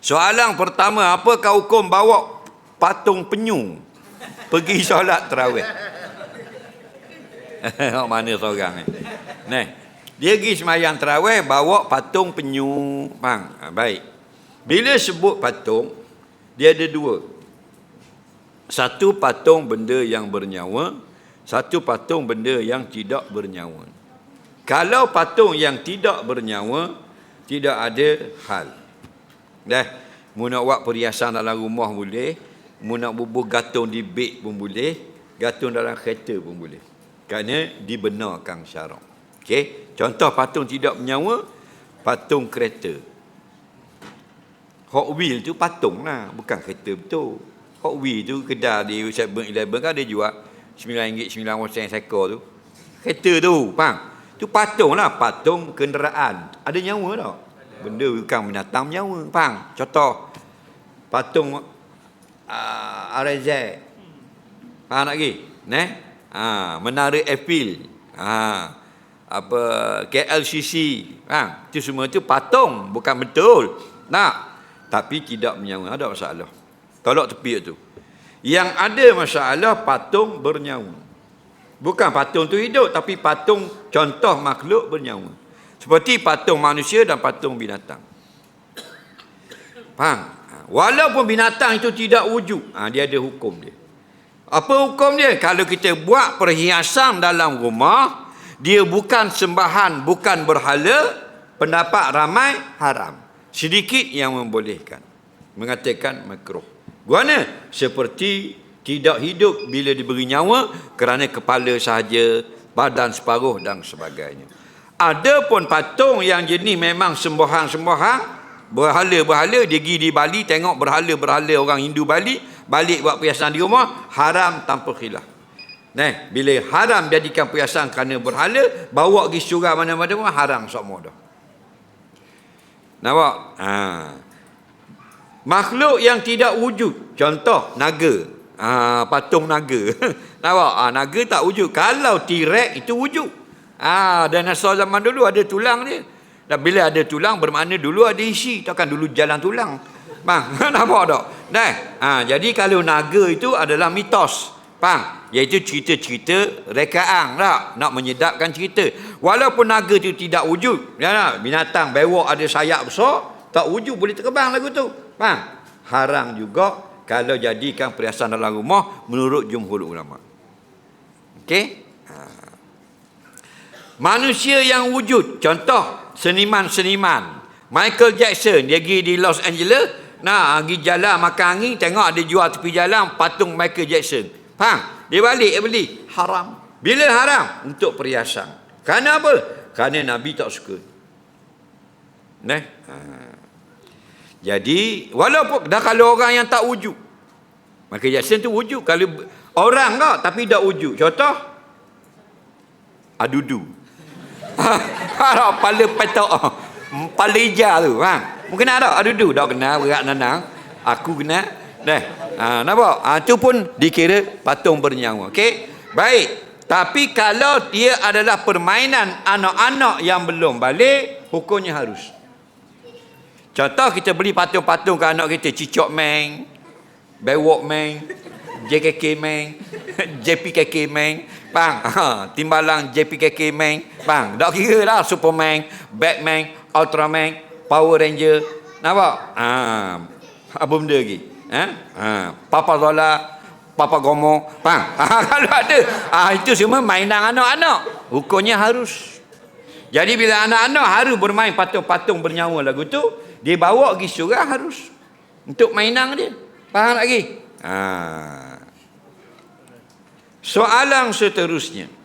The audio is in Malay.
Soalan pertama, apakah hukum bawa patung penyu pergi solat terawih? Mana seorang ni? Nah, dia pergi semayang terawih bawa patung penyu. Bang, ha, baik. Bila sebut patung, dia ada dua. Satu patung benda yang bernyawa, satu patung benda yang tidak bernyawa. Kalau patung yang tidak bernyawa, tidak ada hal. Dah, mu nak buat perhiasan dalam rumah boleh, mu nak bubuh gantung di beg pun boleh, gantung dalam kereta pun boleh. Kerana dibenarkan syarak. Okey, contoh patung tidak bernyawa, patung kereta. Hot wheel tu patung lah, bukan kereta betul. Hot wheel tu kedai di 7-Eleven kan dia jual RM9.9 seekor tu. Kereta tu, faham? Tu patung lah, patung kenderaan. Ada nyawa tak? Benda bukan binatang nyawa, faham? Contoh, patung uh, RZ. Faham lagi? Neh? Ha, menara Eiffel. Ha, apa KLCC. Faham? Itu semua tu patung, bukan betul. Nak? Tapi tidak menyawa, ada masalah. Tolak tepi tu. Yang ada masalah patung bernyawa. Bukan patung tu hidup tapi patung contoh makhluk bernyawa. Seperti patung manusia dan patung binatang. Faham? Ha, Walaupun binatang itu tidak wujud, ha, dia ada hukum dia. Apa hukum dia? Kalau kita buat perhiasan dalam rumah, dia bukan sembahan, bukan berhala, pendapat ramai haram. Sedikit yang membolehkan. Mengatakan makruh. Guana seperti tidak hidup bila diberi nyawa kerana kepala sahaja, badan separuh dan sebagainya. Ada pun patung yang jenis memang sembahan-sembahan, berhala-berhala, dia pergi di Bali tengok berhala-berhala orang Hindu Bali, balik buat perhiasan di rumah, haram tanpa khilaf. Nah, bila haram jadikan perhiasan kerana berhala, bawa pergi syurga mana-mana pun haram semua dah. Nampak? Ha. Makhluk yang tidak wujud. Contoh, naga. Ha, patung naga. Nampak? Ha, naga tak wujud. Kalau T-Rex itu wujud. Ha, dinosaur zaman dulu ada tulang dia. Dan bila ada tulang, bermakna dulu ada isi. Takkan dulu jalan tulang. Bang, nampak tak? Nah, ha, jadi kalau naga itu adalah mitos. Faham? Iaitu cerita-cerita rekaan tak? Nak menyedapkan cerita. Walaupun naga itu tidak wujud. Ya, binatang bewok ada sayap besar. Tak wujud boleh terbang lagu tu. Faham? Haram juga kalau jadikan perhiasan dalam rumah menurut jumhur ulama. Okey? Ha. Manusia yang wujud. Contoh, seniman-seniman. Michael Jackson, dia pergi di Los Angeles. Nah, pergi jalan makan angin, tengok ada jual tepi jalan patung Michael Jackson. Faham? Dia balik, dia beli. Haram. Bila haram? Untuk perhiasan. Kerana apa? Kerana Nabi tak suka. Nah. Ha. Jadi, walaupun dah kalau orang yang tak wujud. Michael Jackson tu wujud. Kalau orang tak, tapi tak wujud. Contoh, adudu. Harap pala petok. Pala hijau tu. Ha. Mungkin adudu. Tak kenal, berat nanang. Aku kenal. Dah. Ha, nampak? Ha, tu pun dikira patung bernyawa. Okey? Baik. Tapi kalau dia adalah permainan anak-anak yang belum balik, hukumnya harus. Contoh kita beli patung-patung ke anak kita, Cicok Meng, Bewok Meng, JKK Meng, JPKK Meng, bang, ha, timbalang JPKK Meng, bang, tak kira lah Superman, Batman, Ultraman, Power Ranger, nampak? Ha, apa benda lagi? Ha? Ha, Papa Zola, Papa Gomo, bang, ha, kalau ada, ha, itu semua mainan anak-anak, hukumnya harus. Jadi bila anak-anak harus bermain patung-patung bernyawa lagu tu, dia bawa pergi surah harus untuk mainan dia. Faham lagi? Ha. Soalan seterusnya.